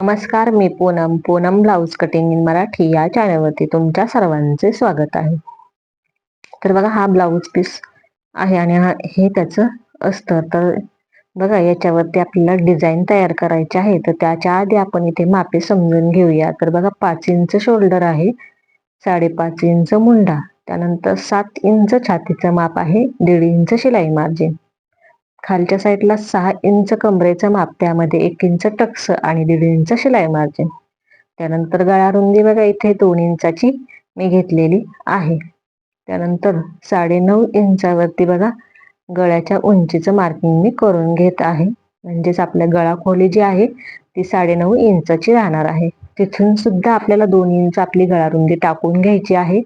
नमस्कार मी Poonam. Poonam blouse cutting in Marathi या चॅनलवरती तुमच्या सर्वांचे स्वागत आहे. तर बघा हा ब्लाऊज पीस आहे आणि हा हे त्याचं असतं तर बघा याच्यावरती आपल्याला डिझाईन तयार करायची आहे. तर त्याच्या आधी आपण इथे मापे समजून घेऊया. तर बघा पाच इंच शोल्डर आहे साडेपाच इंच मुंडा त्यानंतर सात इंच छातीचं माप आहे दीड इंच शिलाई मार्जिन. खालच्या साईडला सहा इंच कमरेचं माप त्यामध्ये एक इंच टक्स आणि दीड इंच शिलाई मार्जिन त्यानंतर गळा रुंदी बघा इथे दोन इंचाची मी घेतलेली आहे. त्यानंतर साडेनऊ इंचावरती बघा गळ्याच्या उंचीचं मार्किंग मी करून घेत आहे. म्हणजेच आपल्या गळा खोली जी आहे ती साडेनऊ इंचाची राहणार आहे. तिथून सुद्धा आपल्याला दोन इंच आपली गळा रुंदी टाकून घ्यायची आहे.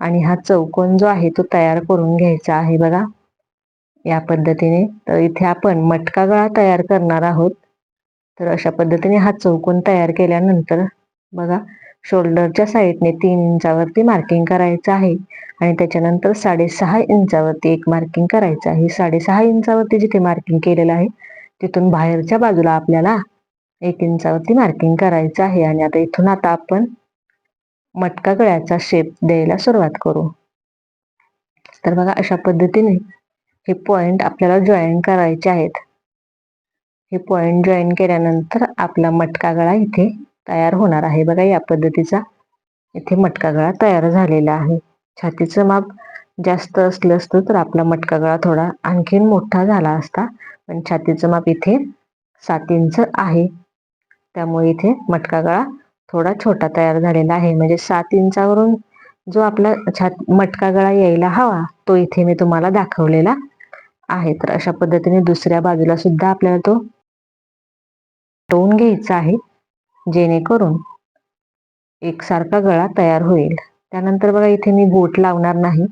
आणि हा चौकोन जो आहे तो तयार करून घ्यायचा आहे बघा. या पद्धतीने. तर इथे आपण मटका गळा तयार करणार आहोत. तर अशा पद्धतीने हा चौकोन तयार केल्यानंतर बघा शोल्डरच्या साईडने तीन इंचावरती मार्किंग करायचं आहे. आणि त्याच्यानंतर साडेसहा इंचावरती एक मार्किंग करायचं आहे. साडेसहा इंचावरती जिथे मार्किंग केलेलं आहे तिथून बाहेरच्या बाजूला आपल्याला एक इंचावरती मार्किंग करायचं आहे. आणि आता इथून आता आपण मटका गळ्याचा शेप द्यायला सुरुवात करू. तर बघा अशा पद्धतीने हे पॉइंट आपल्याला जॉईन करायचे आहेत. हे पॉइंट जॉईन केल्यानंतर आपला मटका गळा इथे तयार होणार आहे. बघा या पद्धतीचा इथे मटका गळा तयार झालेला आहे. छातीचं माप जास्त असलं असतं तर आपला मटका गळा थोडा आणखीन मोठा झाला असता पण छातीचं माप इथे सात इंच आहे. त्यामुळे इथे मटका गळा थोडा छोटा तयार झालेला आहे. म्हणजे सात इंचावरून जो आपला छात मटका गळा यायला हवा तो इथे मी तुम्हाला दाखवलेला आहे. तर अशा पद्धतीने दुसऱ्या बाजूला सुद्धा आपल्याला तो टोन घ्यायचा आहे. जेणेकरून एकसारखा गळा तयार होईल. त्यानंतर बघा इथे मी बोट लावणार नाही.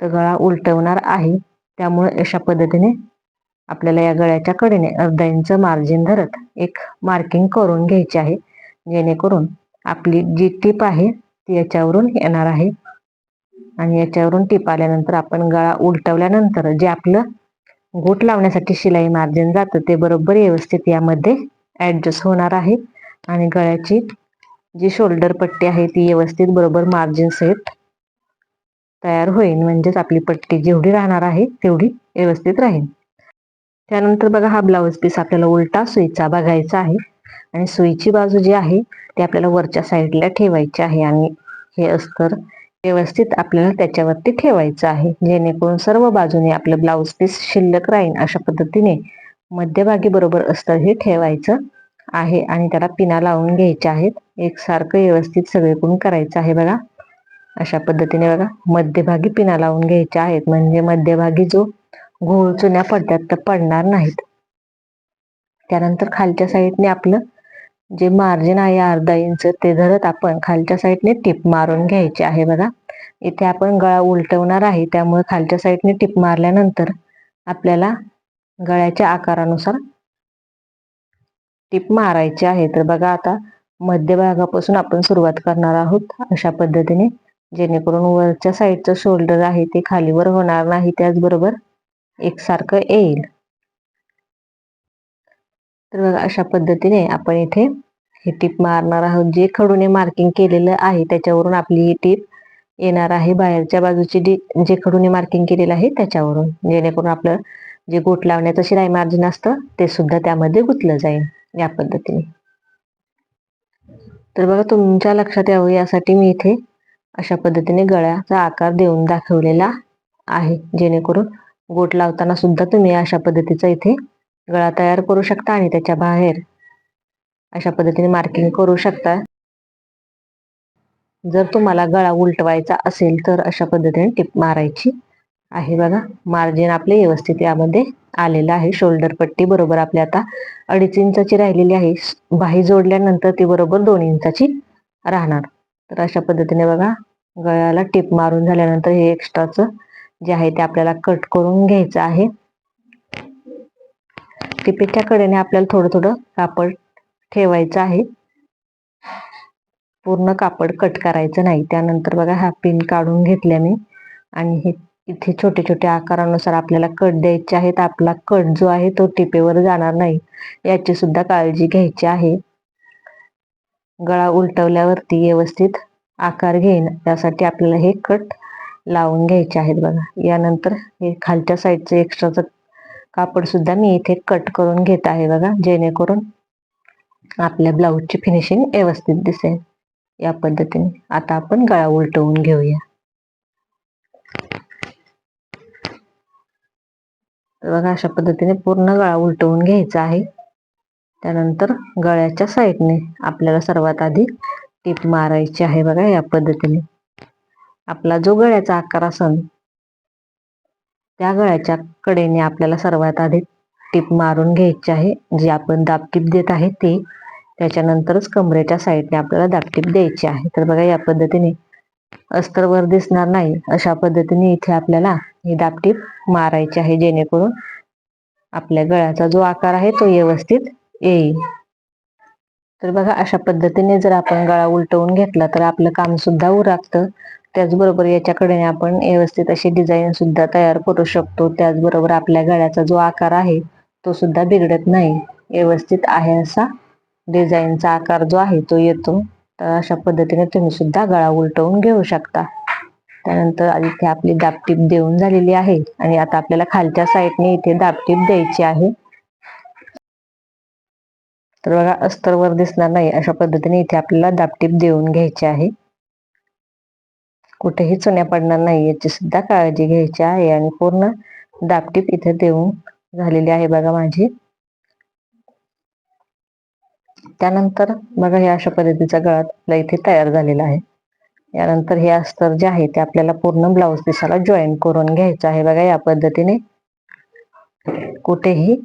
तर गळा उलटवणार आहे. त्यामुळे अशा पद्धतीने आपल्याला या गळ्याच्या कडेने अर्धा इंच मार्जिन धरत एक मार्किंग करून घ्यायची आहे. जेणेकरून आपली जी टीप आहे ती याच्यावरून येणार आहे. आणि याच्यावरून टिप आल्यानंतर आपण गळा उलटवल्यानंतर जे आपलं गोट लावण्यासाठी शिलाई मार्जिन जातं ते बरोबर व्यवस्थित यामध्ये ऍडजस्ट होणार आहे. आणि गळ्याची जी शोल्डर पट्टी आहे ती व्यवस्थित बरोबर मार्जिन सहित तयार होईल. म्हणजेच आपली पट्टी जेवढी राहणार आहे तेवढी व्यवस्थित राहील. त्यानंतर बघा हा ब्लाऊज पीस आपल्याला उलटा सुईचा बघायचा आहे. आणि सुईची बाजू जी आहे ती आपल्याला वरच्या साईडला ठेवायची आहे. आणि हे अस्तर व्यवस्थित आपल्याला त्याच्यावरती ठेवायचं आहे. जेणेकरून सर्व बाजूने आपलं ब्लाऊज पीस शिल्लक राहील अशा पद्धतीने मध्यभागी बरोबर अस्तर हे ठेवायचं आहे आणि त्याला पिना लावून घ्यायच्या आहेत. एकसारखं व्यवस्थित सगळीकडून करायचं आहे बघा. अशा पद्धतीने बघा मध्यभागी पिना लावून घ्यायच्या आहेत. म्हणजे मध्यभागी जो घोळ चुन्या पडतात तर पडणार नाहीत. त्यानंतर खालच्या साईडने आपलं जे मार्जिन आहे अर्धा इंच ते धरत आपण खालच्या साईडने टिप मारून घ्यायची आहे बघा. इथे आपण गळा उलटवणार आहे त्यामुळे खालच्या साईडने टिप मारल्यानंतर आपल्याला गळ्याच्या आकारानुसार टिप मारायची आहे. तर बघा आता मध्यभागापासून आपण सुरुवात करणार आहोत अशा पद्धतीने. जेणेकरून वरच्या साईडचं शोल्डर आहे ते खालीवर होणार नाही त्याचबरोबर एकसारखं येईल. तर बघा अशा पद्धतीने आपण इथे हे टीप मारणार आहोत. जे खडूने मार्किंग केलेलं आहे त्याच्यावरून आपली ही टीप येणार आहे. बाहेरच्या बाजूची जे खडूने मार्किंग केलेलं आहे त्याच्यावरून. जेणेकरून आपलं जे गोट लावण्याचं शिलाई मार्जिन असतं ते सुद्धा त्यामध्ये गुंतलं जाईल या पद्धतीने. तर बघा तुमच्या लक्षात यावं यासाठी मी इथे अशा पद्धतीने गळ्याचा आकार देऊन दाखवलेला आहे. जेणेकरून गोट लावताना सुद्धा तुम्ही अशा पद्धतीचा इथे गळा तयार करू शकता आणि त्याच्या बाहेर अशा पद्धतीने मार्किंग करू शकता. जर तुम्हाला गळा उलटवायचा असेल तर अशा पद्धतीने टिप मारायची आहे बघा. मार्जिन आपले व्यवस्थित यामध्ये आलेलं आहे. शोल्डर पट्टी बरोबर आपली आता अडीच इंचाची राहिलेली आहे. बाही जोडल्यानंतर ती बरोबर दोन इंचाची राहणार. तर अशा पद्धतीने बघा गळ्याला टिप मारून झाल्यानंतर हे एक्स्ट्राचं जे आहे ते आपल्याला कट करून घ्यायचं आहे. टिपेच्या कडेने आपल्याला थोडं थोडं कापड ठेवायचं आहे. पूर्ण कापड कट करायचं नाही. त्यानंतर बघा हा पिन काढून घेतल्या मी. आणि हे इथे छोटे छोटे आकारानुसार आपल्याला कट द्यायचे आहेत. आपला कट जो आहे तो टिपेवर जाणार नाही. याची सुद्धा काळजी घ्यायची आहे. गळा उलटवल्यावरती व्यवस्थित आकार घेईन. त्यासाठी आपल्याला हे कट लावून घ्यायचे आहेत बघा. यानंतर हे खालच्या साईडचं एक्स्ट्राचं कापड सुद्धा मी इथे कट करून घेत आहे बघा. जेणेकरून आपल्या ब्लाऊजची फिनिशिंग व्यवस्थित दिसेल. या पद्धतीने. आता आपण गळा उलटवून घेऊया. बघा अशा पद्धतीने पूर्ण गळा उलटवून घ्यायचा आहे. त्यानंतर गळ्याच्या साईडने आपल्याला सर्वात आधी टीप मारायची आहे बघा या पद्धतीने. आपला जो गळ्याचा आकार असेल त्या गळ्याच्या कडेने आपल्याला सर्वात आधी टीप मारून घ्यायची आहे. जी आपण दाबटीप देत आहे ते त्याच्यानंतरच कमरेच्या साईडने आपल्याला दाबटीप द्यायची आहे. तर बघा या पद्धतीने अस्तर वर दिसणार नाही. अशा पद्धतीने इथे आपल्याला ही दाबटीप मारायची आहे जेणेकरून आपल्या गळ्याचा जो आकार आहे तो व्यवस्थित येईल. तर बघा अशा पद्धतीने जर आपण गळा उलटवून घेतला तर आपलं काम सुद्धा उरागतं. त्याचबरोबर याच्याकडे आपण व्यवस्थित अशी डिझाईन सुद्धा तयार करू शकतो. त्याचबरोबर आपल्या गळ्याचा जो आकार आहे तो सुद्धा बिघडत नाही. व्यवस्थित आहे असा डिझाईनचा आकार जो आहे तो येतो. तर अशा पद्धतीने तुम्ही सुद्धा गळा उलटवून घेऊ शकता. त्यानंतर इथे आपली दाबटीप देऊन झालेली आहे आणि आता आपल्याला खालच्या साईडने इथे दाबटीप द्यायची आहे. तर बघा अस्तरवर दिसणार नाही. अशा पद्धतीने इथे आपल्याला दाबटीप देऊन घ्यायची आहे. कुठेही चुन्या पडणार नाही याची सुद्धा काळजी घ्यायची आहे आणि पूर्ण दाबटीप इथे देऊन झालेली आहे बघा माझी. त्यानंतर बघा हे अशा पद्धतीचा गळा आपला इथे तयार झालेला आहे. यानंतर हे अस्तर जे आहे ते आपल्याला पूर्ण ब्लाऊज पिसाला जॉईन करून घ्यायचं आहे बघा या पद्धतीने. कुठेही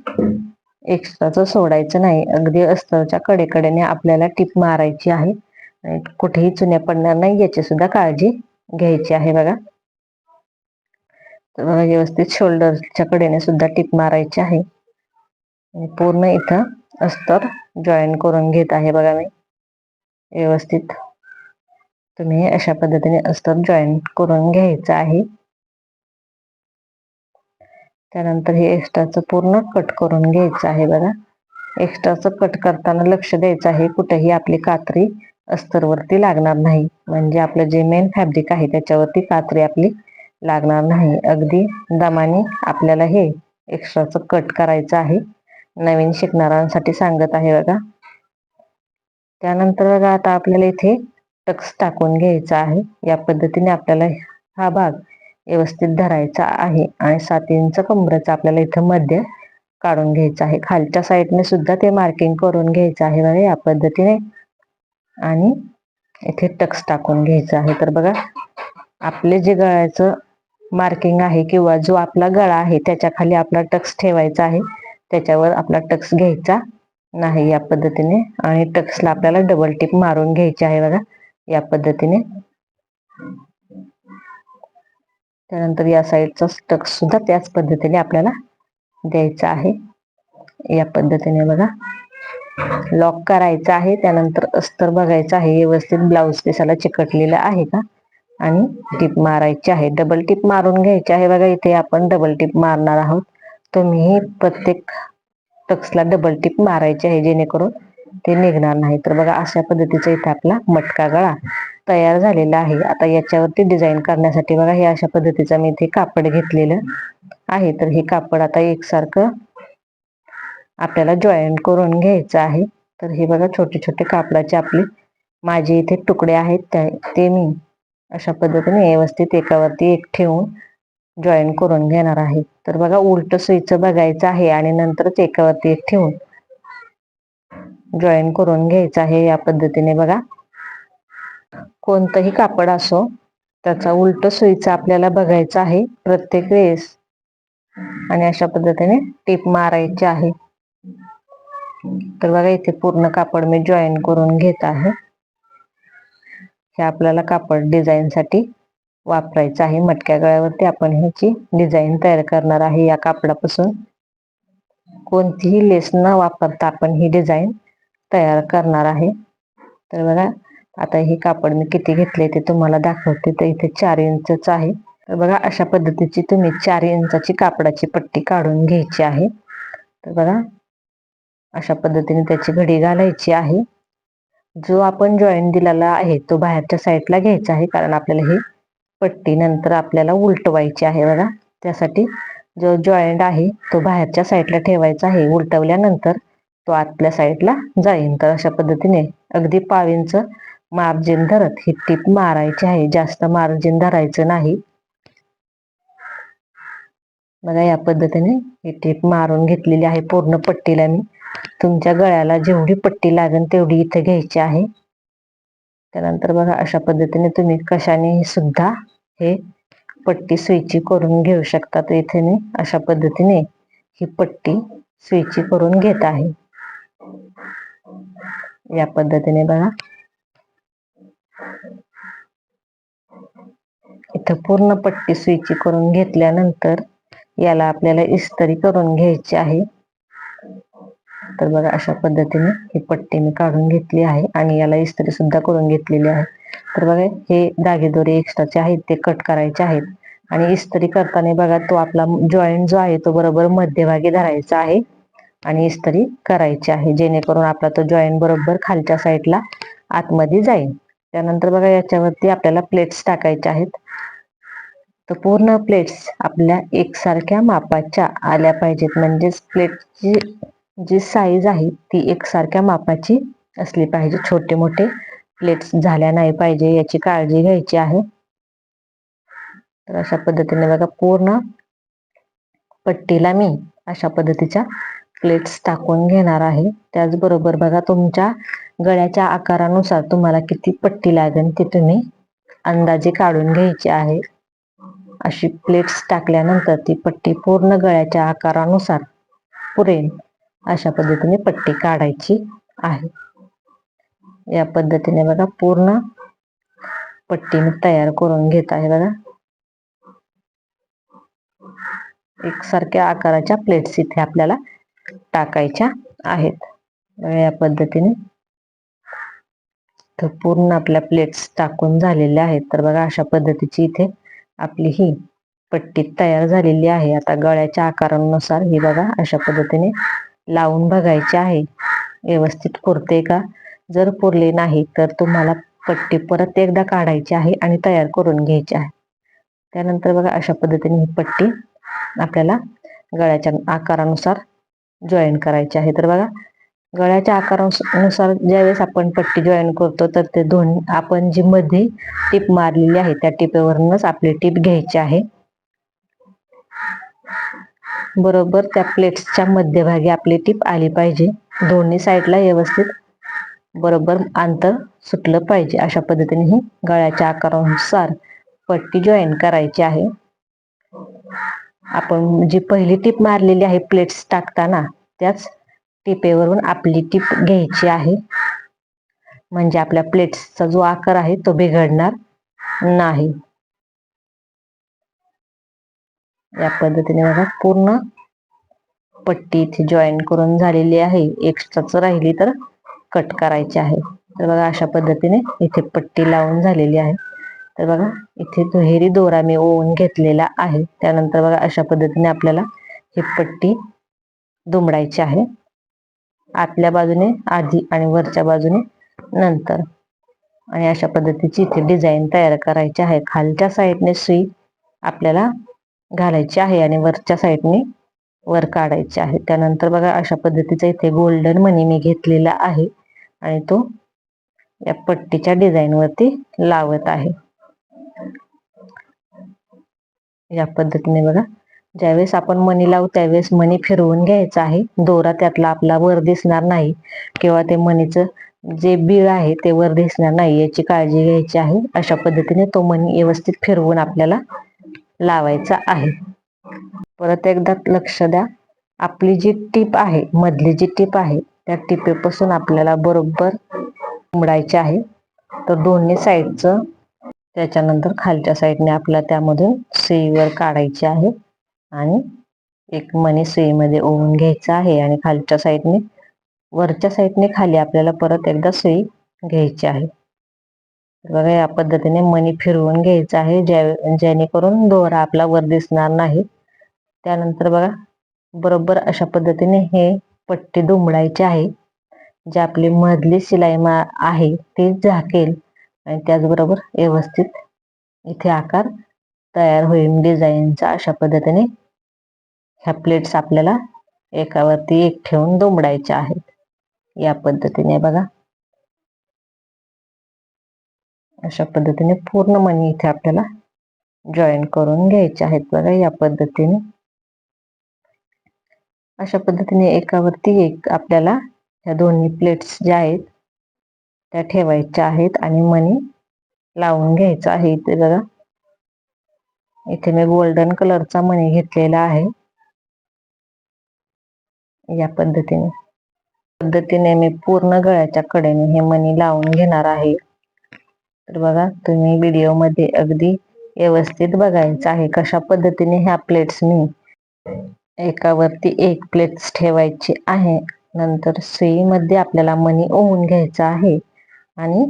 एक्स्ट्राचं सोडायचं नाही. अगदी अस्तरच्या कडेकडेने आपल्याला टीप मारायची आहे. कुठेही चुन्या पडणार नाही याची सुद्धा काळजी घ्यायची आहे बघा. तर बघा व्यवस्थित शोल्डरच्या कडेने सुद्धा टिप मारायची आहे. आणि पूर्ण इथं अस्तर जॉईन करून घेत आहे बघा मी. व्यवस्थित. तुम्ही अशा पद्धतीने अस्तर जॉईन करून घ्यायचं आहे. त्यानंतर हे एक्स्ट्राचं पूर्ण कट करून घ्यायचं आहे बघा. एक्स्ट्राचं कट करताना लक्ष द्यायचं आहे. कुठेही आपली कात्री अस्तरवरती लागणार नाही. म्हणजे आपलं जे मेन फॅब्रिक आहे त्याच्यावरती कात्री आपली लागणार नाही. अगदी दमाने आपल्याला हे एक्स्ट्राचं कट करायचं आहे. नवीन शिकणाऱ्यांसाठी सांगत आहे बघा. त्यानंतर बघा आता आपल्याला इथे टक्स टाकून घ्यायचा आहे. या पद्धतीने आपल्याला हा भाग व्यवस्थित धरायचा आहे. आणि सात इंच कमरेचा आपल्याला इथं मध्य काढून घ्यायचं आहे. खालच्या साईडने सुद्धा ते मार्किंग करून घ्यायचं आहे बघा. या पद्धतीने आणि इथे टक्स टाकून घ्यायचं आहे. तर बघा आपले जे गळ्याचं मार्किंग आहे किंवा जो आपला गळा आहे त्याच्याखाली आपला टक्स ठेवायचा आहे. त्याच्यावर आपला टक्स घ्यायचा नाही या पद्धतीने. आणि टक्सला आपल्याला डबल टिप मारून घ्यायची आहे बघा या पद्धतीने. त्यानंतर या साईडचा टक्स सुद्धा त्याच पद्धतीने आपल्याला द्यायचा आहे. या पद्धतीने बघा. लॉक करायचं आहे. त्यानंतर अस्तर बघायचं आहे. व्यवस्थित ब्लाऊज पिसाला चिकटलेलं आहे का? आणि टिप मारायची आहे. डबल टिप मारून घ्यायची आहे. बघा इथे आपण डबल टिप मारणार आहोत. तुम्ही प्रत्येक टक्सला डबल टिप मारायची आहे जेणेकरून ते निघणार नाही. तर बघा अशा पद्धतीचा इथे आपला मटका गळा तयार झालेला आहे. आता याच्यावरती डिझाईन करण्यासाठी बघा हे अशा पद्धतीचं मी इथे कापड घेतलेलं आहे. तर हे कापड आता एकसारखं आपल्याला जॉईंट करून घ्यायचं आहे. तर हे बघा छोटे छोटे कापडाचे आपले माझे इथे तुकडे आहेत ते मी अशा पद्धतीने व्यवस्थित एकावरती एक ठेवून जॉईन करून घेणार आहे. तर बघा उलट सुईचं बघायचं आहे आणि नंतरच एकावरती एक ठेवून जॉईन करून घ्यायचं आहे या पद्धतीने बघा. कोणतंही कापड असो त्याचा उलट सुईचं आपल्याला बघायचं आहे प्रत्येक वेळेस. आणि अशा पद्धतीने टीप मारायची आहे. तर बघा इथे पूर्ण कापड मी जॉईन करून घेत आहे. हे आपल्याला कापड डिझाईन साठी वापरायचं आहे. मटक्या गळ्यावरती आपण ह्याची डिझाईन तयार करणार आहे. या कापडापासून कोणतीही लेस न वापरता आपण ही डिझाईन तयार करणार आहे. तर बघा आता हे कापड मी किती घेतले ते तुम्हाला दाखवते. तर इथे चार इंचच आहे. तर बघा अशा पद्धतीची तुम्ही चार इंचाची कापडाची पट्टी काढून घ्यायची आहे. तर बघा अशा पद्धतीने त्याची घडी घालायची आहे. जो आपण जॉईंट दिलेला आहे तो बाहेरच्या साईडला घ्यायचा आहे कारण आपल्याला ही पट्टी नंतर आपल्याला उलटवायची आहे बघा. त्यासाठी जो जॉईंट आहे तो बाहेरच्या साईडला ठेवायचा आहे. उलटवल्यानंतर तो आतल्या साईडला जाईल तर अशा पद्धतीने अगदी पावींच मार्जिन धरत ही टीप मारायची आहे. जास्त मार्जिन धरायचं नाही. बघा या पद्धतीने ही टीप मारून घेतलेली आहे. पूर्ण पट्टीला मी. तुमच्या गळ्याला जेवढी पट्टी लागेल तेवढी इथे घ्यायची आहे. त्यानंतर बघा अशा पद्धतीने तुम्ही कशाने सुद्धा हे पट्टी सुईची करून घेऊ शकता. तर इथे मी अशा पद्धतीने ही पट्टी सुईची करून घेत आहे. या पद्धतीने बघा. इथं पूर्ण पट्टी सुईची करून घेतल्यानंतर याला आपल्याला इस्त्री करून घ्यायची आहे. तर बघा अशा पद्धतीने ही पट्टी मी काढून घेतली आहे आणि याला इस्त्री सुद्धा करून घेतलेली आहे. तर बघा हे धागेदोरे एक्स्ट्राचे आहेत ते कट करायचे आहेत. आणि इस्त्री करताना बघा तो आपला जॉईंट जो आहे तो बरोबर मध्यभागी धरायचा आहे आणि इस्त्री करायची आहे जेणेकरून आपला तो जॉईंट बरोबर खालच्या साईडला आतमध्ये जाईल. त्यानंतर बघा याच्यावरती आपल्याला प्लेट्स टाकायच्या आहेत. तर पूर्ण प्लेट्स आपल्या एकसारख्या मापाच्या आल्या पाहिजेत. म्हणजेच प्लेटची जी साईज आहे ती एकसारख्या मापाची असली पाहिजे. छोटे मोठे प्लेट्स झाल्या नाही पाहिजे याची काळजी घ्यायची आहे. तर अशा पद्धतीने बघा पूर्ण पट्टीला मी अशा पद्धतीच्या प्लेट्स टाकून घेणार आहे. त्याचबरोबर बघा तुमच्या गळ्याच्या आकारानुसार तुम्हाला किती पट्टी लागेल ती तुम्ही अंदाजे काढून घ्यायची आहे. अशी प्लेट्स टाकल्यानंतर ती पट्टी पूर्ण गळ्याच्या आकारानुसार पुरेल. अशा पद्धतीने पट्टी काढायची आहे. या पद्धतीने बघा पूर्ण पट्टी मी तयार करून घेत आहे बघा. एकसारख्या आकाराच्या प्लेट्स इथे आपल्याला टाकायच्या आहेत. या पद्धतीने तर पूर्ण आपल्या प्लेट्स टाकून झालेल्या आहेत. तर बघा अशा पद्धतीची इथे आपली ही पट्टी तयार झालेली आहे. आता गळ्याच्या आकारानुसार ही बघा अशा पद्धतीने लावून बघायचे आहे. व्यवस्थित पुरते का? जर पुरले नाही तर तुम्हाला पट्टी परत एकदा काढायची आहे आणि तयार करून घ्यायची आहे. त्यानंतर बघा अशा पद्धतीने ही पट्टी आपल्याला गळ्याच्या आकारानुसार जॉईन करायची आहे. तर बघा गळ्याच्या आकारानुसार ज्यावेळेस आपण पट्टी जॉईन करतो तर ते दोन आपण जी मध्ये टीप मारलेली आहे त्या टिपेवरूनच आपली टीप घ्यायची आहे. बरोबर त्या प्लेट्सच्या मध्यभागी आपली टीप आली पाहिजे. दोन्ही साईडला व्यवस्थित बरोबर अंतर सुटलं पाहिजे. अशा पद्धतीने ही गळ्याच्या आकारानुसार पट्टी जॉईन करायची आहे. आपण जी पहिली टीप मारलेली आहे प्लेट्स टाकताना त्याच टिपेवरून आपली टीप घ्यायची आहे. म्हणजे आपल्या प्लेट्सचा जो आकार आहे तो बिघडणार नाही. या पद्धतीने बघा पूर्ण पट्टी इथे जॉईन करून झालेली आहे. एक्स्ट्राच राहिली तर कट करायची आहे. तर बघा अशा पद्धतीने इथे पट्टी लावून झालेली आहे. तर बघा इथे दुहेरी दोरा मी ओवून घेतलेला आहे. त्यानंतर बघा अशा पद्धतीने आपल्याला ही पट्टी दुमडायची आहे. आतल्या बाजूने आधी आणि वरच्या बाजूने नंतर. आणि अशा पद्धतीची इथे डिझाईन तयार करायची आहे. खालच्या साईडने सुई आपल्याला घालायची आहे आणि वरच्या साईडने वर काढायचे आहे. त्यानंतर बघा अशा पद्धतीचा इथे गोल्डन मनी मी घेतलेला आहे आणि तो या पट्टीच्या डिझाईन वरती लावत आहे. या पद्धतीने बघा ज्यावेळेस आपण मनी लावू त्यावेळेस मनी फिरवून घ्यायचा आहे. दोरा त्यातला आपला वर दिसणार नाही किंवा ते मनीचं जे बीळ आहे ते वर दिसणार नाही याची काळजी घ्यायची आहे. अशा पद्धतीने तो मनी व्यवस्थित फिरवून आपल्याला लावायचा आहे. परत एकदा लक्ष द्या. आपली जी टीप आहे मधली जी टीप आहे त्या टिपेपासून आपल्याला बरोबर उमडायचे आहे. तर दोन्ही साईडचं त्याच्यानंतर खालच्या साईडने आपल्याला त्यामधून सुईवर काढायची आहे. आणि एक मणी सुईमध्ये ओवून घ्यायचं आहे आणि खालच्या साईडने वरच्या साईडने खाली आपल्याला परत एकदा सुई घ्यायची आहे. बघा या पद्धतीने मनी फिरवून घ्यायचं आहे. ज्या जेणेकरून दोरा आपला वर दिसणार नाही. त्यानंतर बघा बरोबर अशा पद्धतीने हे पट्टी दुमडायची आहे. जी आपली मधली शिलाई मा आहे ती झाकेल आणि त्याचबरोबर व्यवस्थित इथे आकार तयार होईल. डिझाईनचा अशा पद्धतीने ह्या प्लेट्स आपल्याला एकावरती एक ठेवून दुमडायच्या आहेत. या पद्धतीने बघा. अशा पद्धतीने पूर्ण मणी इथे आपल्याला जॉईन करून घ्यायचे आहेत बघा या पद्धतीने. अशा पद्धतीने एकावरती एक आपल्याला ह्या दोन्ही प्लेट्स ज्या आहेत त्या ठेवायच्या आहेत आणि मणी लावून घ्यायचं आहे इथे बघा. इथे मी गोल्डन कलरचा मणी घेतलेला आहे. या पद्धतीने. पद्धतीने मी पूर्ण गळ्याच्या कडेने हे मणी लावून घेणार आहे. तर बघा तुम्ही व्हिडिओमध्ये अगदी व्यवस्थित बघायचं आहे कशा पद्धतीने ह्या प्लेट्स मी एकावरती एक प्लेट्स ठेवायची आहे. नंतर सुईमध्ये आपल्याला मनी ओवून घ्यायचा आहे आणि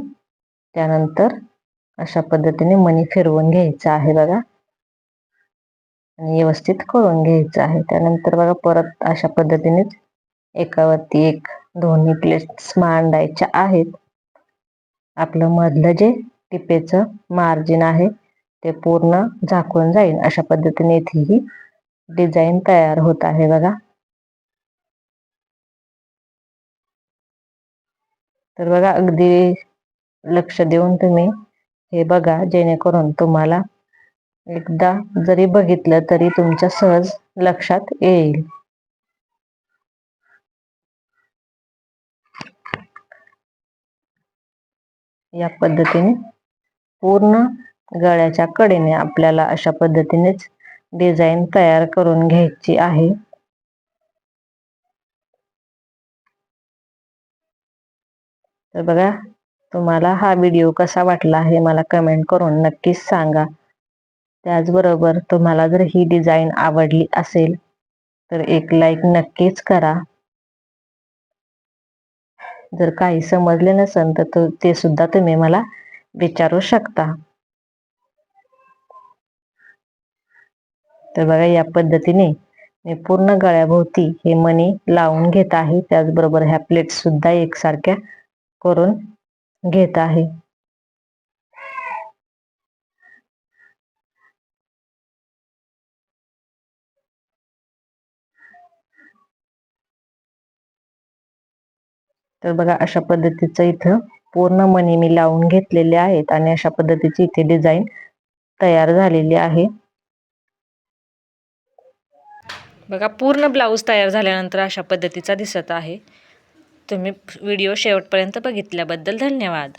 त्यानंतर अशा पद्धतीने मनी फिरवून घ्यायचा आहे बघा. आणि व्यवस्थित करून घ्यायचं आहे. त्यानंतर बघा परत अशा पद्धतीनेच एकावरती एक दोन्ही प्लेट्स मांडायच्या आहेत. आपलं मधलं जे टिपेचं मार्जिन आहे ते पूर्ण झाकून जाईल. अशा पद्धतीने इथे ही डिझाईन तयार होत आहे बघा. तर बघा अगदी लक्ष देऊन तुम्ही हे बघा जेणेकरून तुम्हाला एकदा जरी बघितलं तरी तुमच्या सहज लक्षात येईल. या पद्धतीने पूर्ण गळ्याच्या कडेने आपल्याला अशा पद्धतीनेच डिझाईन तयार करून घ्यायची आहे. तर बघा तुम्हाला हा व्हिडिओ कसा वाटला हे मला कमेंट करून नक्कीच सांगा. त्याचबरोबर तुम्हाला जर ही डिझाईन आवडली असेल तर एक लाईक नक्कीच करा. जर काही समजले नसेल तर ते सुद्धा तुम्ही मला विचारू शकता. तर बघा या पद्धतीने मी पूर्ण गळ्याभोवती हे मणी लावून घेत आहे. त्याचबरोबर ह्या प्लेट सुद्धा एकसारख्या करून घेत आहे. तर बघा अशा पद्धतीचं इथं पूर्ण मणी मी लावून घेतलेले आहेत आणि अशा पद्धतीची इथे डिझाईन तयार झालेली आहे. बघा पूर्ण ब्लाऊज तयार झाल्यानंतर अशा पद्धतीचा दिसत आहे. तुम्ही व्हिडिओ शेवटपर्यंत बघितल्याबद्दल धन्यवाद.